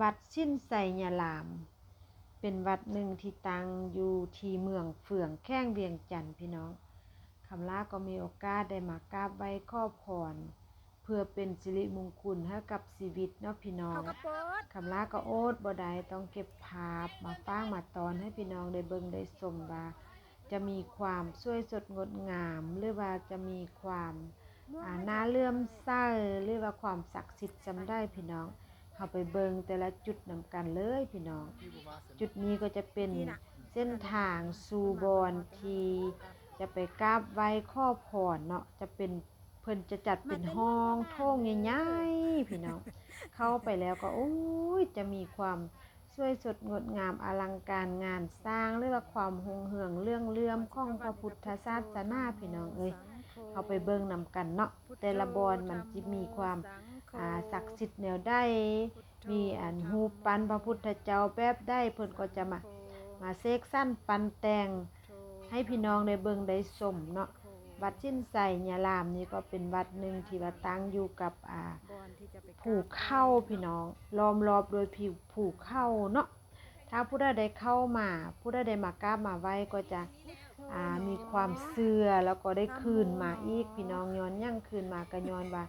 วัดสิ้นไสยาลาม เป็นวัดหนึ่งที่ตั้งอยู่ที่เมืองเฟืองแข้งเวียงจันทน์พี่น้องคำลาก็มีโอกาสได้มากราบไหว้ขอพรเพื่อเป็นสิริมงคลให้กับชีวิตเนาะพี่น้องเขากระโปดคำลาก็โอดบ่ได้ต้องเก็บภาพมาฟ้างมาตอนให้พี่น้องได้เบิ่งได้ชมว่าจะมีความสวยสดงดงาม หรือว่าจะมีความอ่าน่าเลื่อมใสหรือว่าความศักดิ์สิทธิ์จำได้พี่น้อง เข้าไปเบิงแต่ละจุดนำกันเลยพี่น้อง จุดนี้ก็จะเป็นเส้นทางสู่บอนที่จะไปกราบไหว้ข้อพรเนาะจะเป็นเพิ่นจะจัดเป็นห้องโถงใหญ่ๆพี่น้องเข้าไปแล้วก็โอ้ยจะมีความสวยสดงดงามอลังการงานสร้างหรือว่าความหงเหืองเรื่องเลื่อมของพระพุทธศาสนาพี่น้องเอ้ยเข้าไปเบิ่งนำกันเนาะแต่ละบอนมันจะมีความ ศักดิ์สิทธิ์แนวใดมีอันฮูปันพระพุทธเจ้าแบบได้เพิ่นก็จะมา มาเสกสั้นปันแต่ง ให้พี่น้องได้เบิ่งได้ชมเนาะวัดชิ้นใส่ยารามนี่ก็เป็นวัดหนึ่งที่ว่าตั้งอยู่กับอ่าผูกเข้าพี่น้องล้อมรอบโดยผิวผูกเข้าเนาะถ้าผู้ใดได้เข้ามาผู้ใดได้มากราบมาไหว้ก็จะอ่ามีความเสื่อแล้วก็ได้คืนมาอีกพี่น้องย้อนยั่งคืนมาก็ย้อนว่า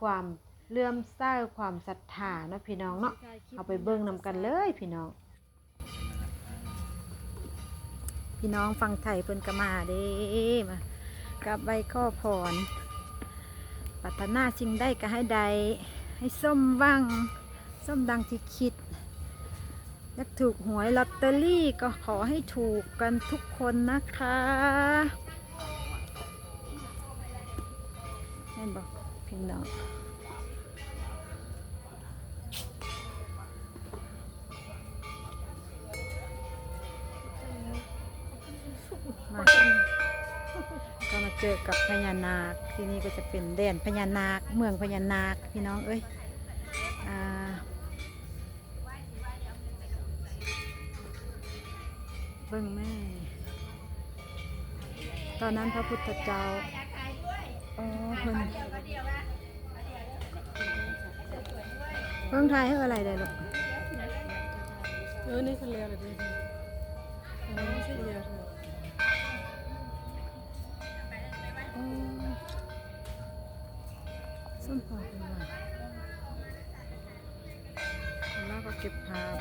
ความ เลื่อมใสความศรัทธาเนาะพี่น้องเนาะเอาไปเบิ่งนำกันเลยพี่น้อง พี่น้องฟังไทยเพิ่นก็มาเด้มากราบไหว้ข้อพรปรารถนาสิ่งใดก็ให้ใดให้ส้มว่างส้มดังที่คิดอยากถูกหวยลอตเตอรี่ก็ขอให้ถูกกันทุกคนนะคะแม่นบอกพี่น้อง อกับพญานาคที่นี่ก็จะเป็นแดนพญานาค เมืองพญานาคพี่น้องเอ้ยอ่าเบิ่งแม่ ตอนนั้นพระพุทธเจ้าอ๋อเพิ่นเพิ่งทายให้อะไรเลยลูกเออนี่คือเรืออะไรดีเออไม่ใช่เรือ ส้มปอกเป็นไรแล้วก็เก็บภาพ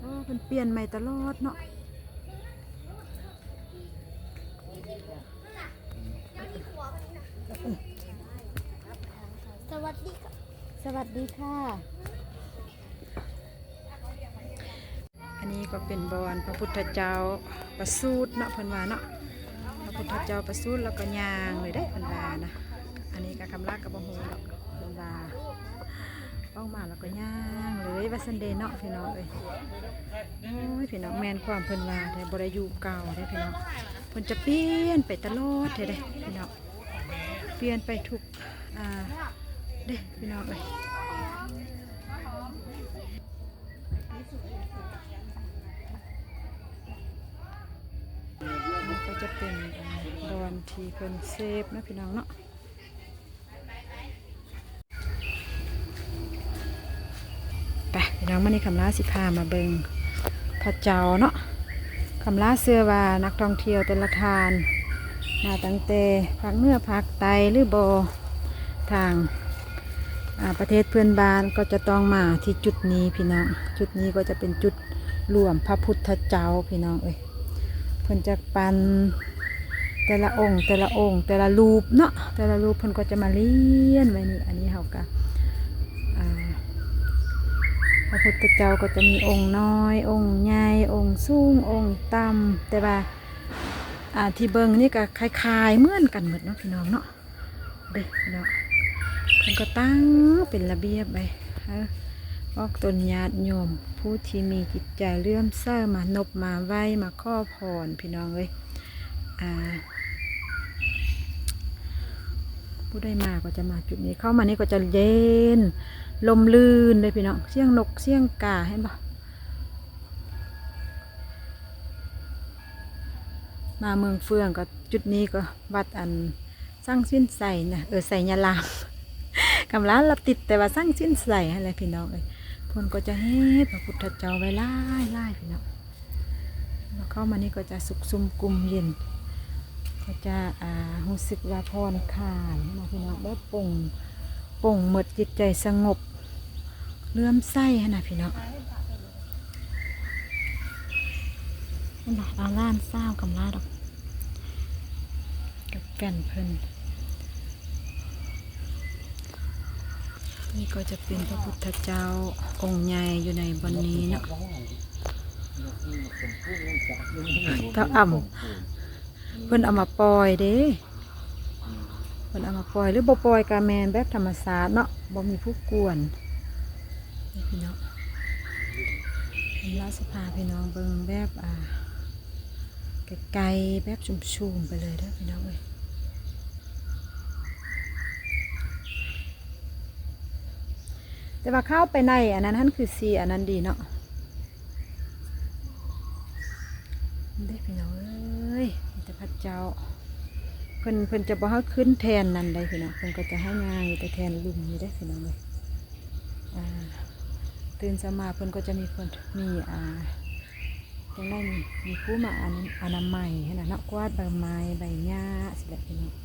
โอ้เป็นเปลี่ยนใหม่ตลอดเนาะ สวัสดีค่ะ สวัสดีค่ะ อันนี้ก็เป็นบอนพระพุทธเจ้าประสูตรเนาะเพิ่นว่าเนาะพระพุทธเจ้าประสูตรแล้วก็ย่างเลยได้เพิ่นว่านะ อันนี้ก็คำลากกับบ่ฮู้ดอกเพิ่นว่าออกมาแล้วก็ย่างเลยว่าซันเดย์เนาะพี่น้องเอ้ยโอ้ยพี่น้องแมนความเพิ่นว่าแต่บ่ได้อยู่เก่าเด้พี่น้องเพิ่นจะเปลี่ยนไปตลอดเด้เด้พี่น้องเปลี่ยนไปทุกอ่า เด้พี่น้องเอ้ยนี่ก็จะเป็นดอนทีเพิ่นเซฟนะพี่น้องเนาะไปพี่น้องมานี่คำลาสิพามาเบิงพระเจ้าเนาะคำลาเสื้อว่านักท่องเที่ยวแต่ละทานมาตั้งแต่ภาคเนือภาคใต้หรือโบทาง ประเทศเพื่อนบ้านก็จะต้องมาที่จุดนี้พี่น้อง จุดนี้ก็จะเป็นจุดรวมพระพุทธเจ้าพี่น้องเอ้ยเพิ่นจะปันแต่ละองค์ แต่ละองค์ แต่ละรูปเนาะแต่ละรูปเพิ่นก็จะมาเลี้ยนไว้นี่อันนี้เฮากะพระพุทธเจ้าก็จะมีองค์น้อย องค์ใหญ่องค์สูงองค์ต่ำแต่ว่าที่เบิงนี่ก็คล้ายๆเหมือนกันหมดเนาะพี่น้องเนาะเด้อพี่น้อง เพิ่นก็ตั้งเป็นระเบียบไปเออออกตนญาติโยม ผู้ที่มีจิตใจเลื่อมใสมานบมาไหวมาข้อพรพี่น้องเอ้ยอ่าผู้ได้มาก็จะมาจุดนี้เข้ามานี่ก็จะเย็น ลมลื่นเลยพี่น้องเสียงนกเสียงกาเห็นปะมาเมืองเฟืองก็จุดนี้ก็วัดอันสร้างสิ้นใส่นะเออใส่ยาลาม คำร้านเราติดแต่ว่าสร้างสิ้นใส่อะไรพี่น้องเอ้ยพนก็จะให้พระพุทธเจ้าไว้ไล่ไล่พี่น้องแล้วเข้ามานี่ก็จะสุขซุมกลุ่มเย็น ก็จะอ่ารู้สึกว่าพรคายนะพี่น้องแบบป่งป่งหมดจิตใจสงบเลื่อมใสหั่นนะพี่น้องนั่นน่ะเอาล้านเศร้ากำลาดอกกับแก่นเพิ่น นี่ก็จะเป็นพระพุทธเจ้าองค์ใหญ่อยู่ในบนนี้เนาะเต้าอ่ำเพิ่นเอามาปล่อยเด้เพิ่นเอามาปล่อยหรือบ่ปล่อยกาแมนแบบธรรมชาสติเนาะบ่มีผู้กวนนี่พี่น้องผมลาสภาพี่น้องเบิ่งแบบอ่าไกลๆแบบชุ่มๆไปเลยเด้อพี่น้องเอ้ย แต่ว่าเข้าไปในอันนั้นนั่นคือสีอันนั้นดีเนาะได้พี่น้องเอ้ยแต่พระเจ้าเพิ่นเพิ่นจะบอกให้ขึ้นแทนนั่นได้พี่น้องเพิ่นก็จะให้ง่ายแต่แทนลุมนี่ได้พี่น้องเลยตื่นสมาเพิ่นก็จะมีคนมีอ่าตรงนั้นมีมีผู้มาอนอนามัยให้นะเนาะกวาดใบไม้ใบหญ้าสิแหละพี่น้อง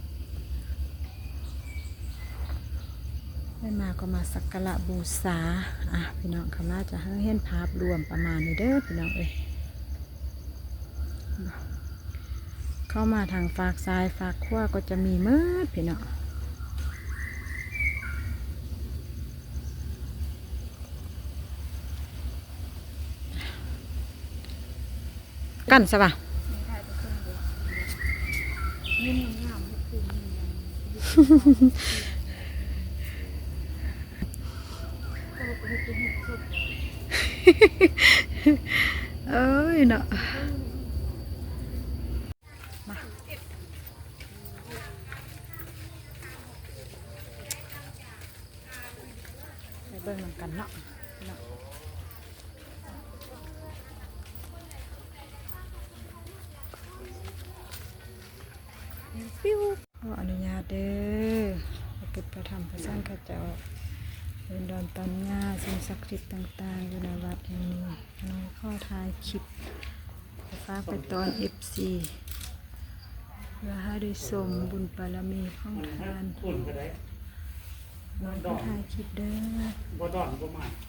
ได้มาก็มาสักการะบูชาอะพี่น้องคำว่าจะให้เห็นภาพรวมประมาณนี้เด้อพี่น้องเอ้ยเข้ามาทางฝากซ้ายฝากขวาก็จะมีเมืดพี่เนาะกันใช่ปะ เอ้ยเนาะไปเบิ่งนำกันเนาะเนาะปิ้วขออนุญาตเด้อไปเก็บประทำพระสร้างข้าเจ้า เป็นดอนตันญาสิ่งศักดิ์สิทธิ์ต่างๆ อยู่ในวัดแห่งนี้น้องข้อทายคลิปไปฝากไปตอน FC เพื่อให้ได้สมบุญบารมีของทานคนก็ได้น้องก็ถ่ายคลิปเด้อบ่ดอนบ่มานั่นละเป็นมื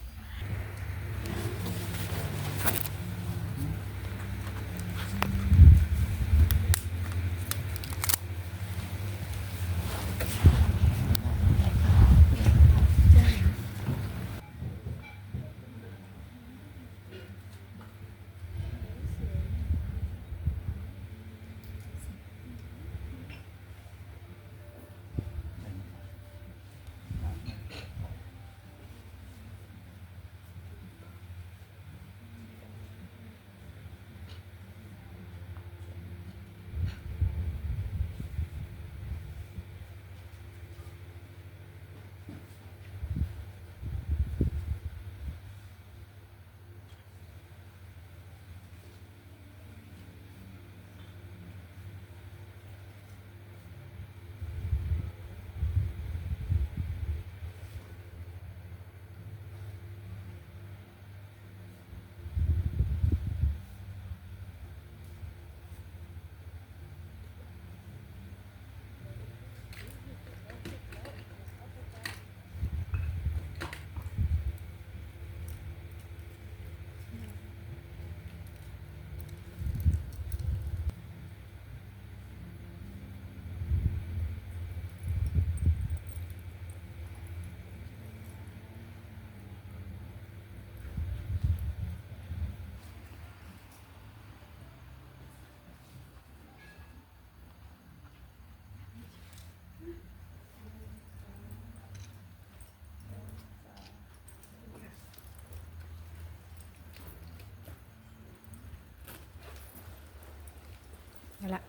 ดตั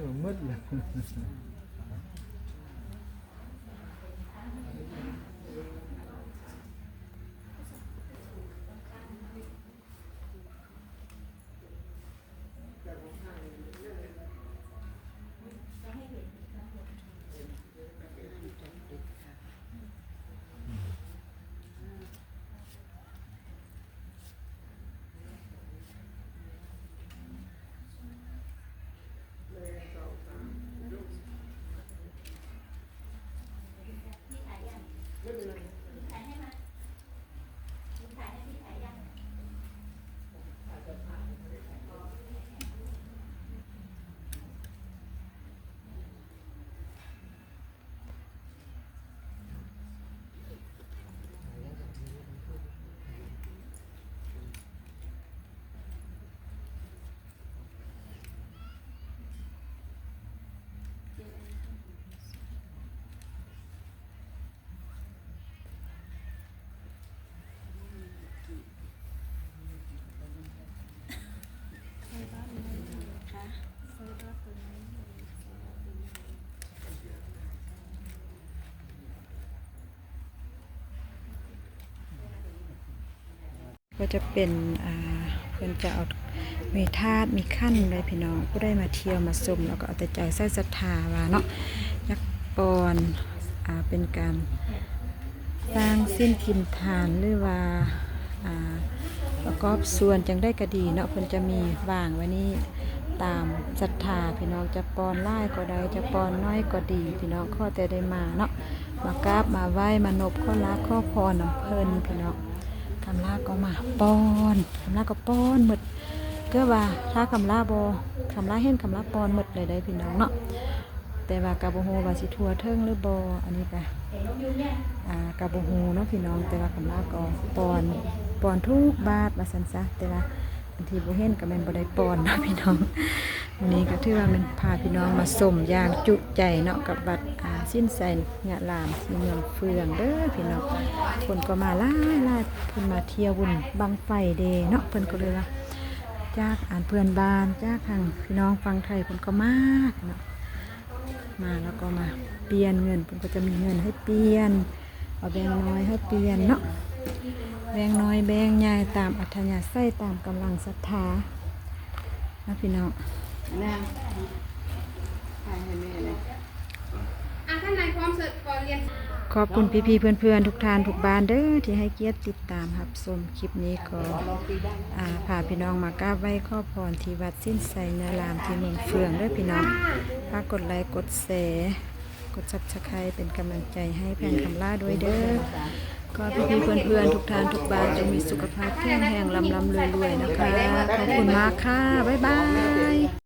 วมันรักมั นเก็จะเป็นอ่าเพิ่อนจะเอามีธาตุมีขั้นเลยพี่น้องผู้ได้มาเที่ยวมาชมแล้วก็เอาแต่ใจใส่ศรัทธาว่าเนาะยักษ์ปอนอ่าเป็นการสร้างสิ้นกินทานหรือว่าอ่าประกอบส่วนจังได้ก็ดีเนาะเพิ่นจะมีวางไว้นี่ตามศรัทธาพี่น้องจะปอนไล่ก็ได้จะปอนน้อยก็ดีพี่น้องข้อแต่ได้มาเนาะมากราบมาไหว้มานบข้อรักข้อพรน้ำเพลินพี่น้อง คำลาก็มาป้อนคำลาก็ป้อนหมดก็ว่าถ้าคำลาบคำลาเห็นคำลาป้อนหมดเลยได้พี่น้องเนาะแต่ว่ากาบโฮว่าสิทัวเทิงหรือบอันนี้ก็กาบโฮเนาะพี่น้อง แต่ว่าคำลาก็ปอนปอนทุกบาทมาสันซะแต่ว่าบางทีบ่เห็นก็แม่นบ่ได้ปอนเนาะพี่น้องวันนี้ก็ถือว่ามันพาพี่น้องมาสมอย่างจุใจเนาะกับบัตรสิ้นใส่งะลามที่เมืองเฟืองเด้อพี่น้อง คนก็มาหล่ายหลายเพิ่นมาเที่ยวบุญบังไฟเดเนาะเพิ่นก็เลยว่าจากอ่านเพื่อนบ้านจากทางพี่น้องฟังไทยเพิ่นก็มากเนาะมาแล้วก็มาเปลี่ยนเงินเพิ่นก็จะมีเงินให้เปลี่ยนเอาแบงค์น้อยให้เปลี่ยนเนาะแบงค์น้อยแบงค์ใหญ่ตามอัธยาศัยตามกำลังศรัทธานะพี่น้องนะถ่ายให้แม่เลยอะท่านนายพร้อมเสร็จก่อนเรียน ขอบคุณพี่ๆเพื่อนๆ ทุกท่านทุกบ้านเด้อที่ให้เกียรติติดตามรับชมคลิปนี้ขออ่าพาพี่น้องมากราบไหว้ข้อพรที่วัดสิ้นไซเนรามที่เมืองเฟืองเด้อพี่น้องฝากกดไลค์กดแชร์กดซับสไครต์เป็นกำลังใจให้แพนคำล่าด้วยเด้อขอพี่ๆเพื่อนๆทุกท่านทุกบ้านจงมีสุขภาพแข็งแรงลำลำรวยๆนะคะ ขอบคุณมากค่ะ บ๊ายบาย